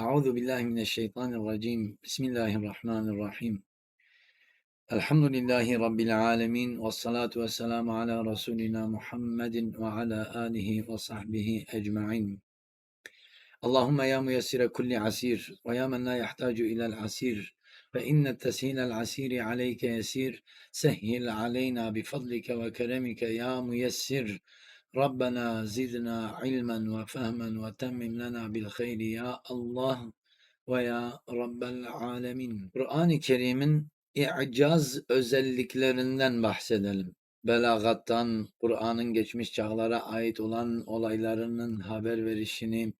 Euzu billahi mineşşeytanirracim. Bismillahirrahmanirrahim. Elhamdülillahi rabbil alamin ve salatu vesselamu ala rasulina Muhammedin ve ala alihi ve sahbihi ecmaîn. Allahumme ya müyessire kulli asir ve ya men la yahtacu ila'l asir fe inne teshilel asiri aleyke yesir sehhil aleyna bi fadlike ve keremike ya müyessir Rabbena zidna ilmen ve fehmen ve temmim lena bil hayri ya Allah ve ya Rabbel alemin. Kur'an-ı Kerim'in i'caz özelliklerinden bahsedelim. Belagattan, Kur'an'ın geçmiş çağlara ait olan olaylarının haber verişini,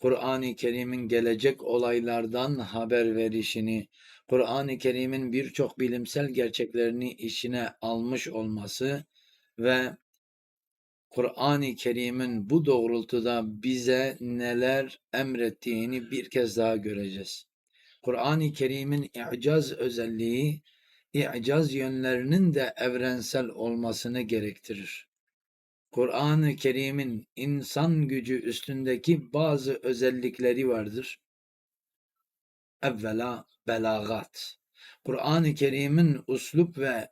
Kur'an-ı Kerim'in gelecek olaylardan haber verişini, Kur'an-ı Kerim'in birçok bilimsel gerçeklerini içine almış olması ve Kur'an-ı Kerim'in bu doğrultuda bize neler emrettiğini bir kez daha göreceğiz. Kur'an-ı Kerim'in i'caz özelliği, i'caz yönlerinin de evrensel olmasını gerektirir. Kur'an-ı Kerim'in insan gücü üstündeki bazı özellikleri vardır. Evvela belagat. Kur'an-ı Kerim'in uslup ve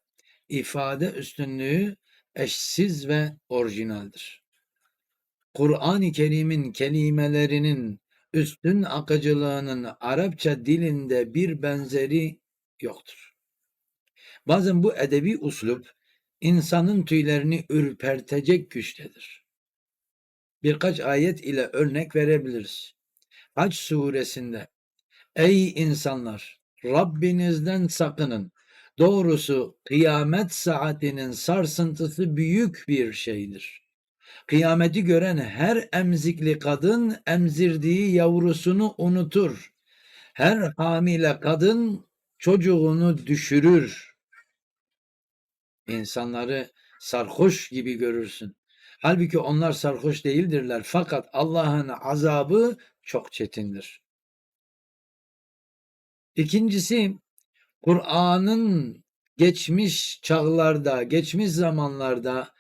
ifade üstünlüğü eşsiz ve orijinaldir. Kur'an-ı Kerim'in kelimelerinin üstün akıcılığının Arapça dilinde bir benzeri yoktur. Bazen bu edebi uslup insanın tüylerini ürpertecek güçtedir. Birkaç ayet ile örnek verebiliriz. Hac suresinde Ey insanlar! Rabbinizden sakının. Doğrusu kıyamet saatinin sarsıntısı büyük bir şeydir. Kıyameti gören her emzikli kadın emzirdiği yavrusunu unutur. Her hamile kadın çocuğunu düşürür. İnsanları sarhoş gibi görürsün. Halbuki onlar sarhoş değildirler. Fakat Allah'ın azabı çok çetindir. İkincisi Kur'an'ın geçmiş çağlarda, geçmiş zamanlarda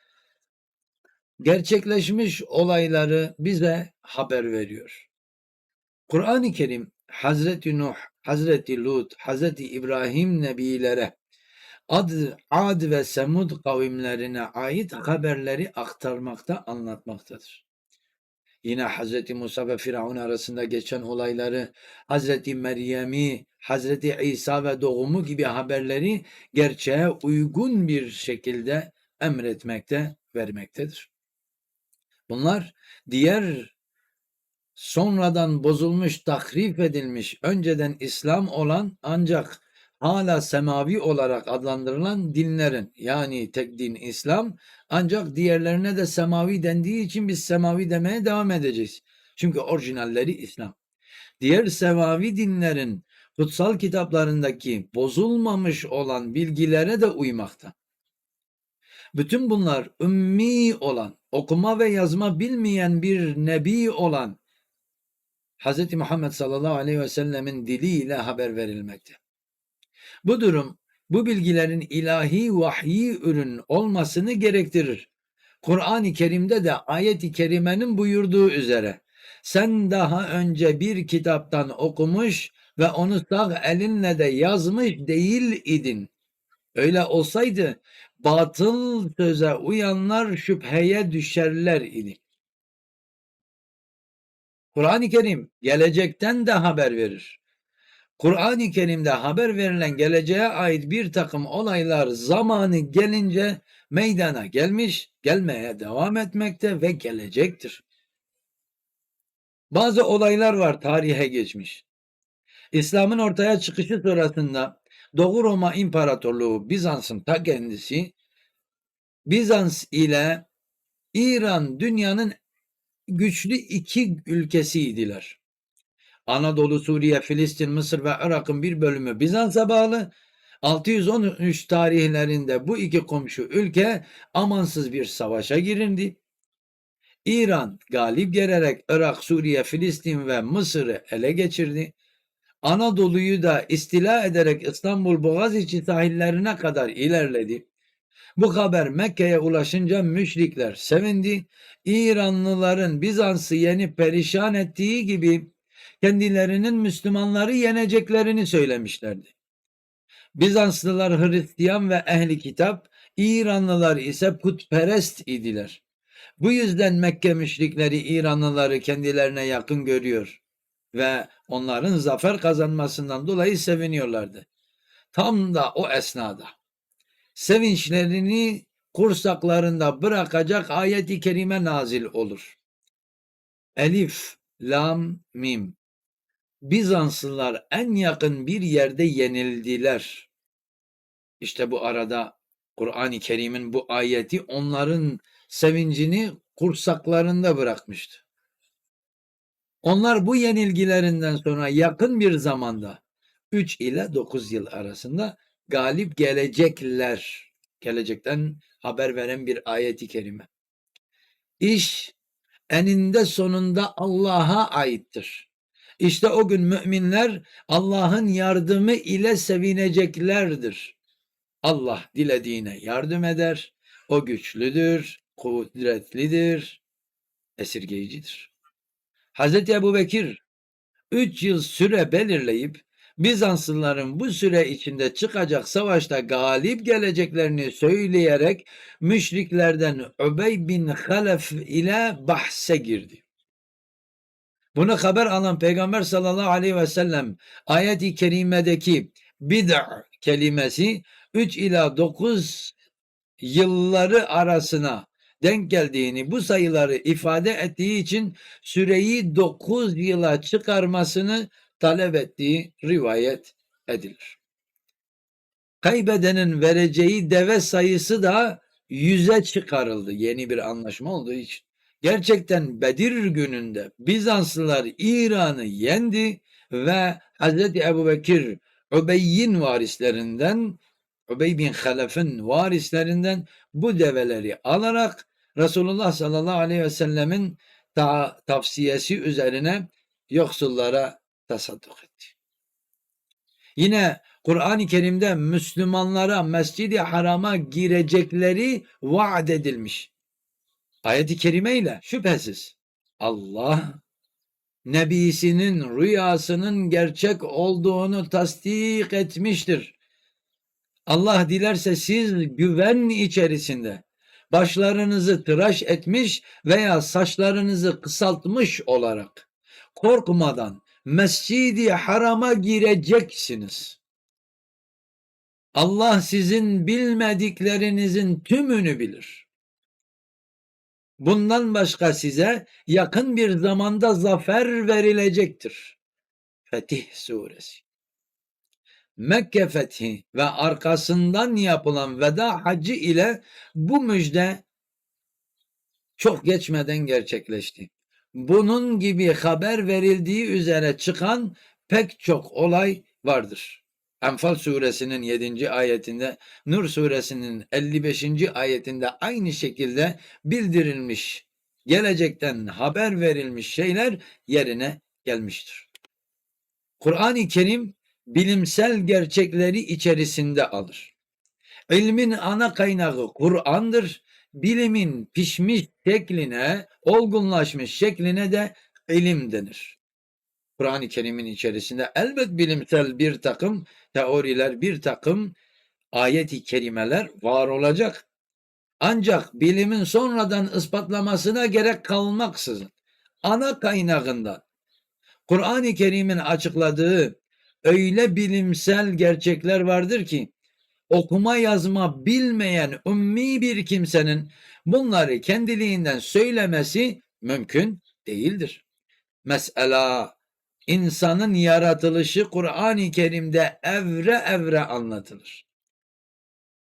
gerçekleşmiş olayları bize haber veriyor. Kur'an-ı Kerim Hazreti Nuh, Hazreti Lut, Hazreti İbrahim nebilere Ad, Ad ve Semud kavimlerine ait haberleri aktarmakta, anlatmaktadır. Yine Hazreti Musa ve Firavun arasında geçen olayları, Hazreti Meryem'i, Hazreti İsa ve doğumu gibi haberleri gerçeğe uygun bir şekilde emretmekte, vermektedir. Bunlar diğer sonradan bozulmuş, tahrif edilmiş, önceden İslam olan ancak hala semavi olarak adlandırılan dinlerin yani tek din İslam ancak diğerlerine de semavi dendiği için biz semavi demeye devam edeceğiz. Çünkü orijinalleri İslam. Diğer semavi dinlerin kutsal kitaplarındaki bozulmamış olan bilgilere de uymakta. Bütün bunlar ümmi olan, okuma ve yazma bilmeyen bir nebi olan Hz. Muhammed sallallahu aleyhi ve sellemin diliyle haber verilmekte. Bu durum bu bilgilerin ilahi vahyi ürün olmasını gerektirir. Kur'an-ı Kerim'de de ayet-i kerimenin buyurduğu üzere sen daha önce bir kitaptan okumuş ve onu sağ elinle de yazmış değil idin. Öyle olsaydı batıl söze uyanlar şüpheye düşerler idi. Kur'an-ı Kerim gelecekten de haber verir. Kur'an-ı Kerim'de haber verilen geleceğe ait bir takım olaylar zamanı gelince meydana gelmiş, gelmeye devam etmekte ve gelecektir. Bazı olaylar var tarihe geçmiş. İslam'ın ortaya çıkışı sırasında Doğu Roma İmparatorluğu Bizans'ın ta kendisi Bizans ile İran dünyanın güçlü iki ülkesiydiler. Anadolu, Suriye, Filistin, Mısır ve Irak'ın bir bölümü Bizans'a bağlı. 613 tarihlerinde bu iki komşu ülke amansız bir savaşa girildi. İran galip gelerek Irak, Suriye, Filistin ve Mısır'ı ele geçirdi. Anadolu'yu da istila ederek İstanbul Boğaziçi sahillerine kadar ilerledi. Bu haber Mekke'ye ulaşınca müşrikler sevindi. İranlıların Bizans'ı yenip perişan ettiği gibi kendilerinin Müslümanları yeneceklerini söylemişlerdi. Bizanslılar Hristiyan ve ehli kitap, İranlılar ise putperest idiler. Bu yüzden Mekke müşrikleri İranlıları kendilerine yakın görüyor ve onların zafer kazanmasından dolayı seviniyorlardı. Tam da o esnada sevinçlerini kursaklarında bırakacak ayet-i kerime nazil olur. Elif, Lam, Mim. Bizanslılar en yakın bir yerde yenildiler. İşte bu arada Kur'an-ı Kerim'in bu ayeti onların sevincini kursaklarında bırakmıştı. Onlar bu yenilgilerinden sonra yakın bir zamanda 3 ile 9 yıl arasında galip gelecekler. Gelecekten haber veren bir ayeti kerime. İş eninde sonunda Allah'a aittir. İşte o gün müminler Allah'ın yardımı ile sevineceklerdir. Allah dilediğine yardım eder. O güçlüdür, kudretlidir, esirgeyicidir. Hazreti Ebu Bekir 3 yıl süre belirleyip Bizanslıların bu süre içinde çıkacak savaşta galip geleceklerini söyleyerek müşriklerden Übey bin Halef ile bahse girdi. Bunu haber alan Peygamber sallallahu aleyhi ve sellem ayet-i kerimedeki bid'a kelimesi 3 ila 9 yılları arasına denk geldiğini, bu sayıları ifade ettiği için süreyi 9 yıla çıkarmasını talep ettiği rivayet edilir. Kaybedenin vereceği deve sayısı da yüze çıkarıldı yeni bir anlaşma olduğu için. Gerçekten Bedir gününde Bizanslılar İran'ı yendi ve Hz. Ebu Bekir Übeyyin varislerinden Übey bin Halef'in varislerinden bu develeri alarak Resulullah sallallahu aleyhi ve sellemin ta tavsiyesi üzerine yoksullara tasadduk etti. Yine Kur'an-ı Kerim'de Müslümanlara Mescid-i Haram'a girecekleri vaat edilmiş. Ayet-i kerime ile şüphesiz Allah nebisinin rüyasının gerçek olduğunu tasdik etmiştir. Allah dilerse siz güven içerisinde başlarınızı tıraş etmiş veya saçlarınızı kısaltmış olarak korkmadan Mescidi Haram'a gireceksiniz. Allah sizin bilmediklerinizin tümünü bilir. Bundan başka size yakın bir zamanda zafer verilecektir. Fetih Suresi Mekke fethi ve arkasından yapılan veda hacı ile bu müjde çok geçmeden gerçekleşti. Bunun gibi haber verildiği üzere çıkan pek çok olay vardır. Enfal suresinin 7. ayetinde, Nur suresinin 55. ayetinde aynı şekilde bildirilmiş, gelecekten haber verilmiş şeyler yerine gelmiştir. Kur'an-ı Kerim bilimsel gerçekleri içerisinde alır. İlmin ana kaynağı Kur'an'dır. Bilimin pişmiş şekline, olgunlaşmış şekline de ilim denir. Kur'an-ı Kerim'in içerisinde elbet bilimsel bir takım teoriler, bir takım ayet-i kerimeler var olacak. Ancak bilimin sonradan ispatlamasına gerek kalmaksızın ana kaynağından Kur'an-ı Kerim'in açıkladığı öyle bilimsel gerçekler vardır ki okuma yazma bilmeyen ummi bir kimsenin bunları kendiliğinden söylemesi mümkün değildir. Mesela insanın yaratılışı Kur'an-ı Kerim'de evre evre anlatılır.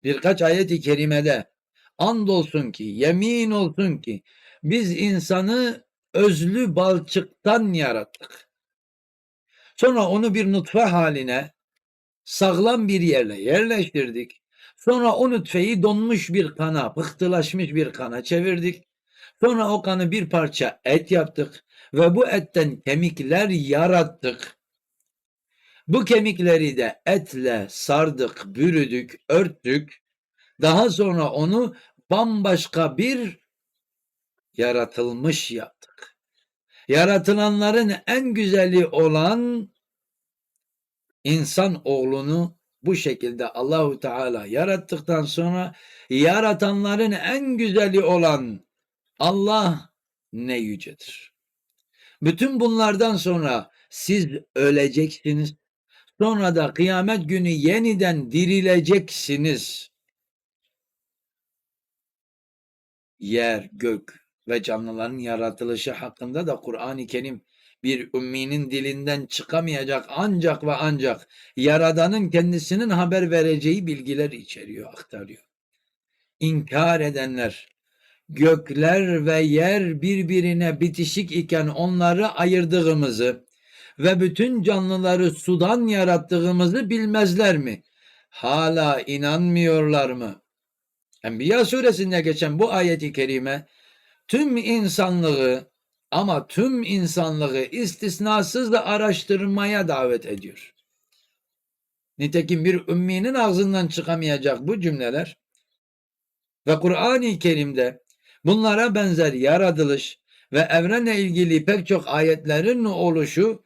Birkaç ayet-i kerimede andolsun ki, yemin olsun ki biz insanı özlü balçıktan yarattık. Sonra onu bir nutfe haline sağlam bir yerle yerleştirdik. Sonra o nutfeyi donmuş bir kana, pıhtılaşmış bir kana çevirdik. Sonra o kanı bir parça et yaptık ve bu etten kemikler yarattık. Bu kemikleri de etle sardık, bürüdük, örttük. Daha sonra onu bambaşka bir yaratılmış yaptık. Yaratılanların en güzeli olan insan oğlunu bu şekilde Allahu Teala yarattıktan sonra yaratanların en güzeli olan Allah ne yücedir. Bütün bunlardan sonra siz öleceksiniz. Sonra da kıyamet günü yeniden dirileceksiniz. Yer, gök ve canlıların yaratılışı hakkında da Kur'an-ı Kerim bir ümminin dilinden çıkamayacak ancak ve ancak Yaradan'ın kendisinin haber vereceği bilgiler içeriyor, aktarıyor. İnkar edenler, gökler ve yer birbirine bitişik iken onları ayırdığımızı ve bütün canlıları sudan yarattığımızı bilmezler mi? Hala inanmıyorlar mı? Enbiya suresinde geçen bu ayeti kerime tüm insanlığı ama tüm insanlığı istisnasız da araştırmaya davet ediyor. Nitekim bir ümminin ağzından çıkamayacak bu cümleler ve Kur'an-ı Kerim'de bunlara benzer yaratılış ve evrenle ilgili pek çok ayetlerin oluşu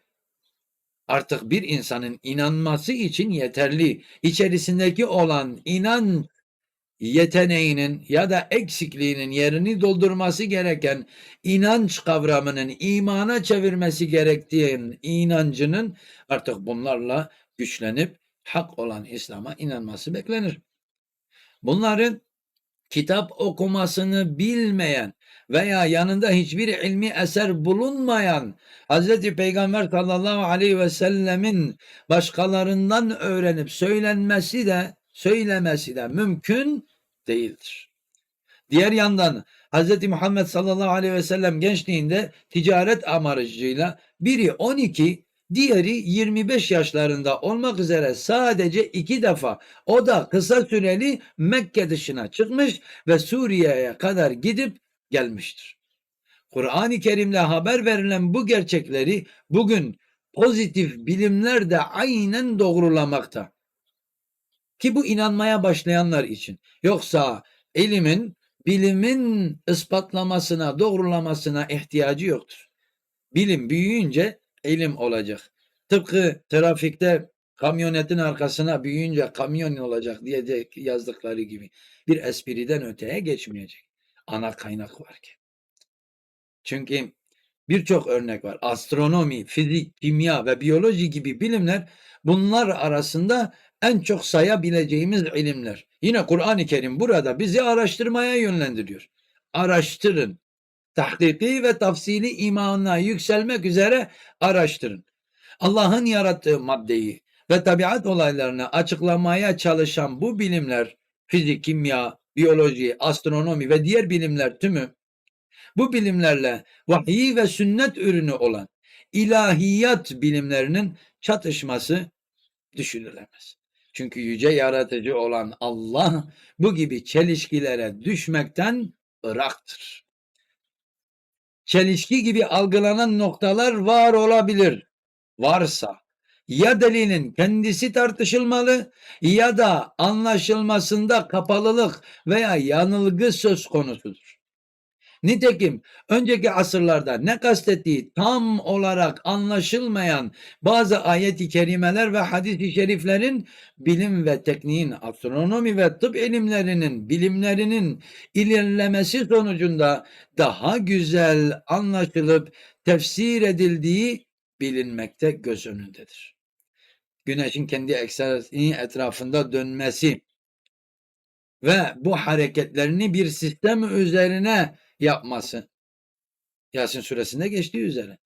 artık bir insanın inanması için yeterli. İçerisindeki olan inan yeteneğinin ya da eksikliğinin yerini doldurması gereken inanç kavramının imana çevirmesi gerektiğin inancının artık bunlarla güçlenip hak olan İslam'a inanması beklenir. Bunların kitap okumasını bilmeyen veya yanında hiçbir ilmi eser bulunmayan Hz. Peygamber sallallahu aleyhi ve sellemin başkalarından öğrenip söylenmesi de söylemesi de mümkün değildir. Diğer yandan Hz. Muhammed sallallahu aleyhi ve sellem gençliğinde ticaret amacıyla biri 12, diğeri 25 yaşlarında olmak üzere sadece iki defa o da kısa süreli Mekke dışına çıkmış ve Suriye'ye kadar gidip gelmiştir. Kur'an-ı Kerim'le haber verilen bu gerçekleri bugün pozitif bilimler de aynen doğrulamakta. Ki bu inanmaya başlayanlar için. Yoksa elimin, bilimin ispatlamasına, doğrulamasına ihtiyacı yoktur. Bilim büyüyünce ilim olacak. Tıpkı trafikte kamyonetin arkasına büyüyünce kamyon olacak diye yazdıkları gibi bir espriden öteye geçmeyecek. Ana kaynak varken. Çünkü birçok örnek var. Astronomi, fizik, kimya ve biyoloji gibi bilimler bunlar arasında en çok sayabileceğimiz ilimler. Yine Kur'an-ı Kerim burada bizi araştırmaya yönlendiriyor. Araştırın. Tahkiki ve tafsili imanına yükselmek üzere araştırın. Allah'ın yarattığı maddeyi ve tabiat olaylarını açıklamaya çalışan bu bilimler, fizik, kimya, biyoloji, astronomi ve diğer bilimler tümü, bu bilimlerle vahiy ve sünnet ürünü olan ilahiyat bilimlerinin çatışması düşünülemez. Çünkü yüce yaratıcı olan Allah bu gibi çelişkilere düşmekten ıraktır. Çelişki gibi algılanan noktalar var olabilir. Varsa ya delilin kendisi tartışılmalı ya da anlaşılmasında kapalılık veya yanılgı söz konusudur. Nitekim önceki asırlarda ne kastettiği tam olarak anlaşılmayan bazı ayet-i kerimeler ve hadis-i şeriflerin bilim ve tekniğin, astronomi ve tıp ilimlerinin, bilimlerinin ilerlemesi sonucunda daha güzel anlaşılıp tefsir edildiği bilinmekte göz önündedir. Güneşin kendi ekseni etrafında dönmesi ve bu hareketlerini bir sistem üzerine yapması. Yasin suresinde geçtiği üzere.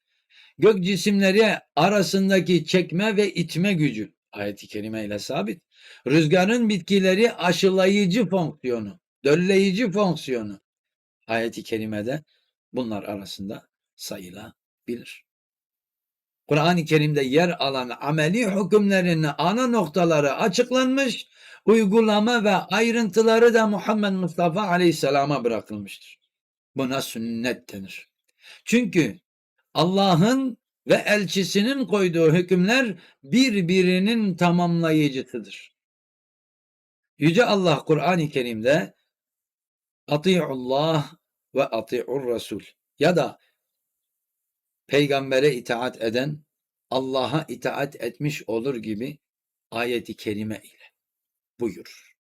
Gök cisimleri arasındaki çekme ve itme gücü ayet-i kerime sabit. Rüzgarın bitkileri aşılayıcı fonksiyonu, dölleyici fonksiyonu ayet-i kerimede bunlar arasında sayılabilir. Kur'an-ı Kerim'de yer alan ameli hükümlerinin ana noktaları açıklanmış, uygulama ve ayrıntıları da Muhammed Mustafa Aleyhisselam'a bırakılmıştır. Buna sünnet denir. Çünkü Allah'ın ve elçisinin koyduğu hükümler birbirinin tamamlayıcısıdır. Yüce Allah Kur'an-ı Kerim'de Ati'ullah ve ati'ur Resul ya da peygambere itaat eden Allah'a itaat etmiş olur gibi ayeti kerime ile buyurur.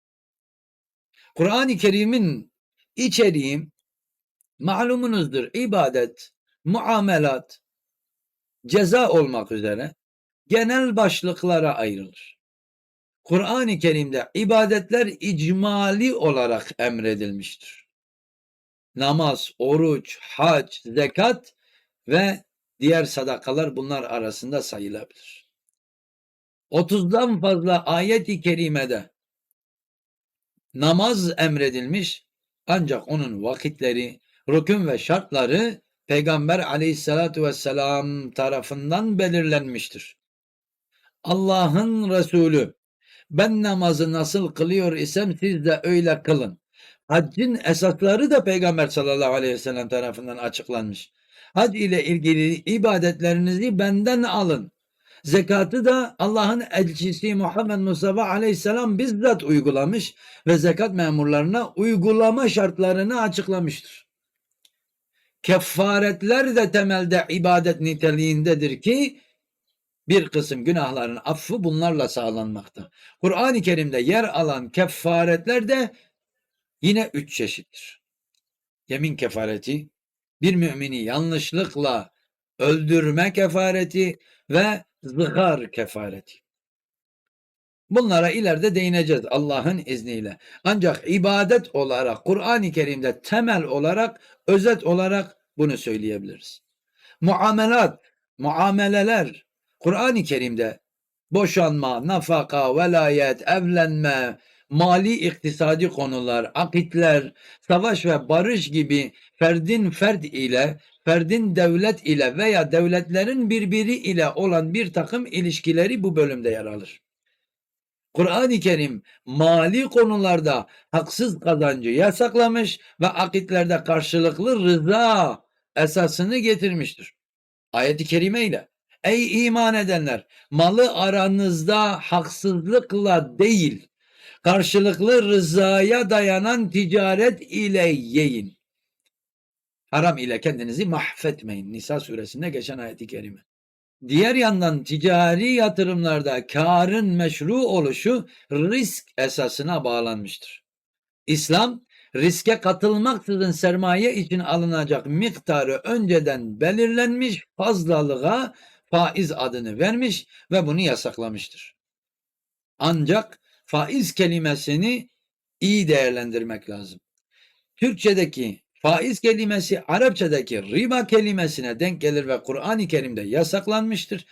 Kur'an-ı Kerim'in içeriği malumunuzdur ibadet, muamelat, ceza olmak üzere genel başlıklara ayrılır. Kur'an-ı Kerim'de ibadetler icmali olarak emredilmiştir. Namaz, oruç, hac, zekat ve diğer sadakalar bunlar arasında sayılabilir. 30'dan fazla ayet-i kerimede namaz emredilmiş ancak onun vakitleri, rükün ve şartları Peygamber aleyhissalatu vesselam tarafından belirlenmiştir. Allah'ın Resulü ben namazı nasıl kılıyor isem siz de öyle kılın. Haccın esasları da Peygamber sallallahu aleyhi ve sellem tarafından açıklanmış. Hac ile ilgili ibadetlerinizi benden alın. Zekatı da Allah'ın elçisi Muhammed Mustafa aleyhisselam bizzat uygulamış ve zekat memurlarına uygulama şartlarını açıklamıştır. Kefaretler de temelde ibadet niteliğindedir ki bir kısım günahların affı bunlarla sağlanmakta. Kur'an-ı Kerim'de yer alan kefaretler de yine üç çeşittir. Yemin kefareti, bir mümini yanlışlıkla öldürme kefareti ve zıhar kefareti. Bunlara ileride değineceğiz Allah'ın izniyle. Ancak ibadet olarak Kur'an-ı Kerim'de temel olarak, özet olarak bunu söyleyebiliriz. Muamelat, muameleler Kur'an-ı Kerim'de boşanma, nafaka, velayet, evlenme, mali iktisadi konular, akitler, savaş ve barış gibi ferdin ferd ile, ferdin devlet ile veya devletlerin birbiri ile olan bir takım ilişkileri bu bölümde yer alır. Kur'an-ı Kerim mali konularda haksız kazancı yasaklamış ve akitlerde karşılıklı rıza esasını getirmiştir. Ayet-i kerime ile Ey iman edenler malı aranızda haksızlıkla değil karşılıklı rızaya dayanan ticaret ile yiyin. Haram ile kendinizi mahvetmeyin. Nisa suresinde geçen ayet-i kerime. Diğer yandan ticari yatırımlarda karın meşru oluşu risk esasına bağlanmıştır. İslam riske katılmaksızın sermaye için alınacak miktarı önceden belirlenmiş fazlalığa faiz adını vermiş ve bunu yasaklamıştır. Ancak faiz kelimesini iyi değerlendirmek lazım. Türkçedeki faiz kelimesi Arapçadaki riba kelimesine denk gelir ve Kur'an-ı Kerim'de yasaklanmıştır.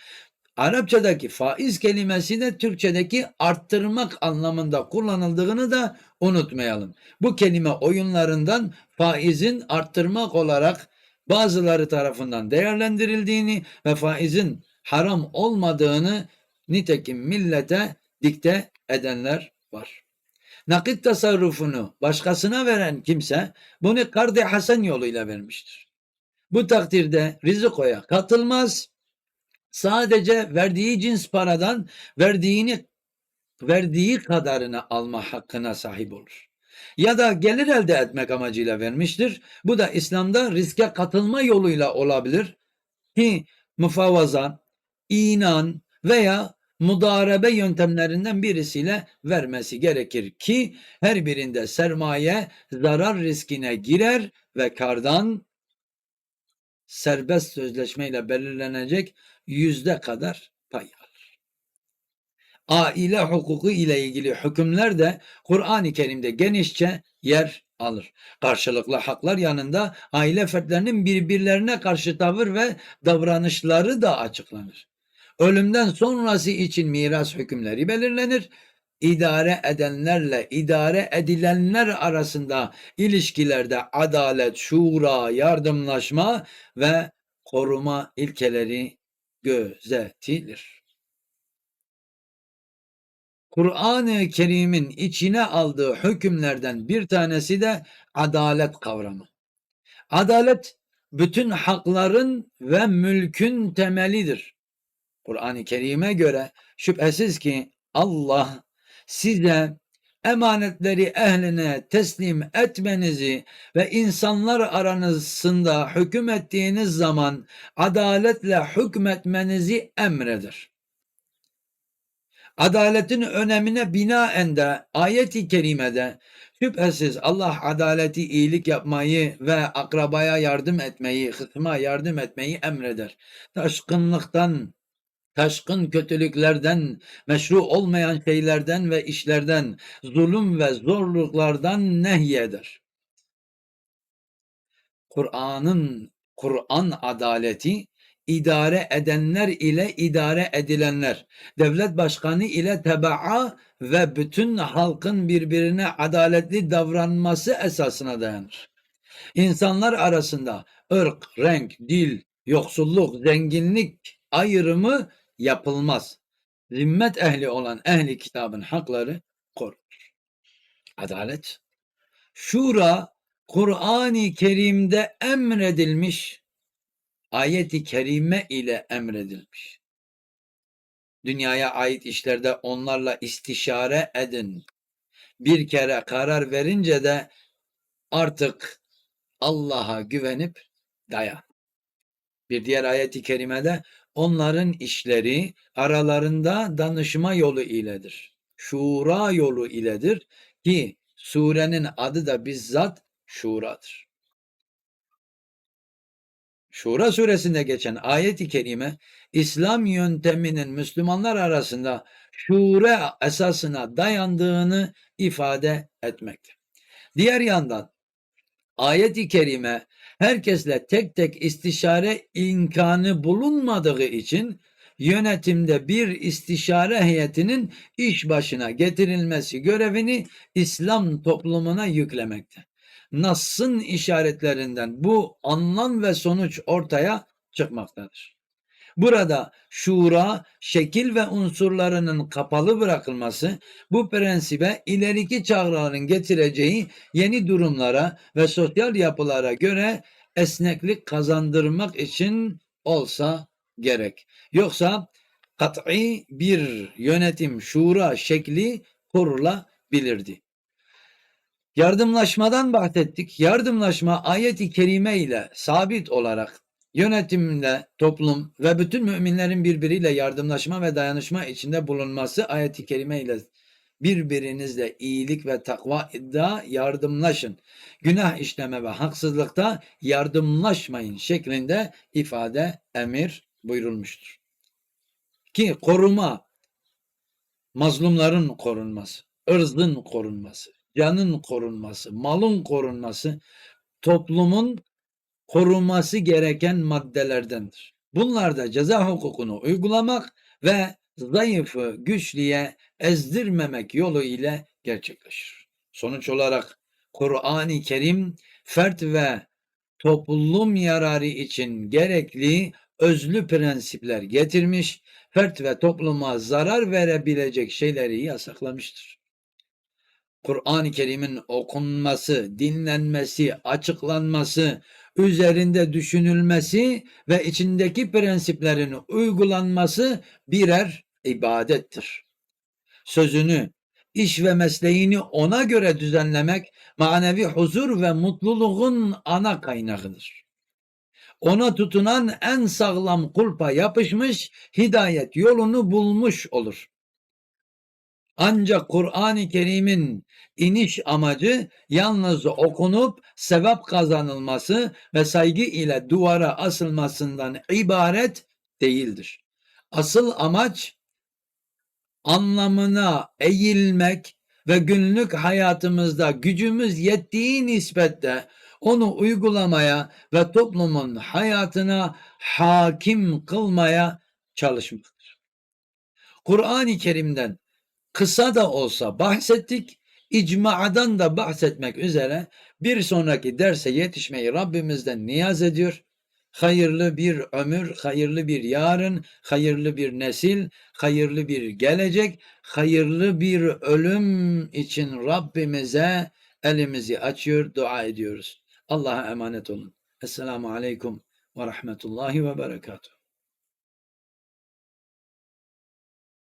Arapçadaki faiz kelimesi de Türkçedeki arttırmak anlamında kullanıldığını da unutmayalım. Bu kelime oyunlarından faizin arttırmak olarak bazıları tarafından değerlendirildiğini ve faizin haram olmadığını nitekim millete dikte edenler var. Nakit tasarrufunu başkasına veren kimse bunu kardi hasen yoluyla vermiştir. Bu takdirde rizikoya katılmaz. Sadece verdiği cins paradan verdiğini verdiği kadarını alma hakkına sahip olur. Ya da gelir elde etmek amacıyla vermiştir. Bu da İslam'da riske katılma yoluyla olabilir ki müfavaza, inan veya mudarebe yöntemlerinden birisiyle vermesi gerekir ki her birinde sermaye zarar riskine girer ve kardan serbest sözleşmeyle belirlenecek yüzde kadar pay alır. Aile hukuku ile ilgili hükümler de Kur'an-ı Kerim'de genişçe yer alır. Karşılıklı haklar yanında aile fertlerinin birbirlerine karşı tavır ve davranışları da açıklanır. Ölümden sonrası için miras hükümleri belirlenir. İdare edenlerle idare edilenler arasında ilişkilerde adalet, şura, yardımlaşma ve koruma ilkeleri gözetilir. Kur'an-ı Kerim'in içine aldığı hükümlerden bir tanesi de adalet kavramı. Adalet bütün hakların ve mülkün temelidir. Kur'an-ı Kerim'e göre şüphesiz ki Allah size emanetleri ehline teslim etmenizi ve insanlar aranızda hüküm ettiğiniz zaman adaletle hükmetmenizi emreder. Adaletin önemine binaen de ayet-i kerimede şüphesiz Allah adaleti iyilik yapmayı ve akrabaya yardım etmeyi, hısma yardım etmeyi emreder. Taşkınlıktan, taşkın kötülüklerden, meşru olmayan şeylerden ve işlerden, zulüm ve zorluklardan nehyeder. Kur'an'ın Kur'an adaleti idare edenler ile idare edilenler, devlet başkanı ile tebaa ve bütün halkın birbirine adaletli davranması esasına dayanır. İnsanlar arasında ırk, renk, dil, yoksulluk, zenginlik ayrımı yapılmaz. Zimmet ehli olan ehli kitabın hakları korunur. Adalet. Şura Kur'an-ı Kerim'de emredilmiş ayet-i kerime ile emredilmiş. Dünyaya ait işlerde onlarla istişare edin. Bir kere karar verince de artık Allah'a güvenip dayan. Bir diğer ayet-i kerimede onların işleri aralarında danışma yolu iledir. Şura yolu iledir ki surenin adı da bizzat şuradır. Şura suresinde geçen ayet-i kerime İslam yönteminin Müslümanlar arasında şura esasına dayandığını ifade etmekte. Diğer yandan ayet-i kerime herkesle tek tek istişare imkanı bulunmadığı için yönetimde bir istişare heyetinin iş başına getirilmesi görevini İslam toplumuna yüklemekte. Nas'ın işaretlerinden bu anlam ve sonuç ortaya çıkmaktadır. Burada şura, şekil ve unsurlarının kapalı bırakılması bu prensibe ileriki çağların getireceği yeni durumlara ve sosyal yapılara göre esneklik kazandırmak için olsa gerek. Yoksa kat'i bir yönetim şura şekli kurulabilirdi. Yardımlaşmadan bahsettik. Yardımlaşma ayet-i kerime ile sabit olarak yönetimle toplum ve bütün müminlerin birbiriyle yardımlaşma ve dayanışma içinde bulunması ayet-i kerime ile birbirinizle iyilik ve takva iddia yardımlaşın. Günah işleme ve haksızlıkta yardımlaşmayın şeklinde ifade emir buyurulmuştur. Ki koruma mazlumların korunması, ırzın korunması, canın korunması, malın korunması toplumun korunması gereken maddelerdendir. Bunlar da ceza hukukunu uygulamak ve zayıfı güçlüye ezdirmemek yolu ile gerçekleşir. Sonuç olarak Kur'an-ı Kerim fert ve toplum yararı için gerekli özlü prensipler getirmiş, fert ve topluma zarar verebilecek şeyleri yasaklamıştır. Kur'an-ı Kerim'in okunması, dinlenmesi, açıklanması, üzerinde düşünülmesi ve içindeki prensiplerin uygulanması birer ibadettir. Sözünü, iş ve mesleğini ona göre düzenlemek manevi huzur ve mutluluğun ana kaynağıdır. Ona tutunan en sağlam kulpa yapışmış, hidayet yolunu bulmuş olur. Ancak Kur'an-ı Kerim'in iniş amacı yalnız okunup sevap kazanılması ve saygı ile duvara asılmasından ibaret değildir. Asıl amaç anlamına eğilmek ve günlük hayatımızda gücümüz yettiği nispette onu uygulamaya ve toplumun hayatına hakim kılmaya çalışmaktır. Kur'an-ı Kerim'den kısa da olsa bahsettik, icmadan da bahsetmek üzere bir sonraki derse yetişmeyi Rabbimizden niyaz ediyor. Hayırlı bir ömür, hayırlı bir yarın, hayırlı bir nesil, hayırlı bir gelecek, hayırlı bir ölüm için Rabbimize elimizi açıyor, dua ediyoruz. Allah'a emanet olun. Esselamu Aleyküm ve Rahmetullahi ve Berekatuhu.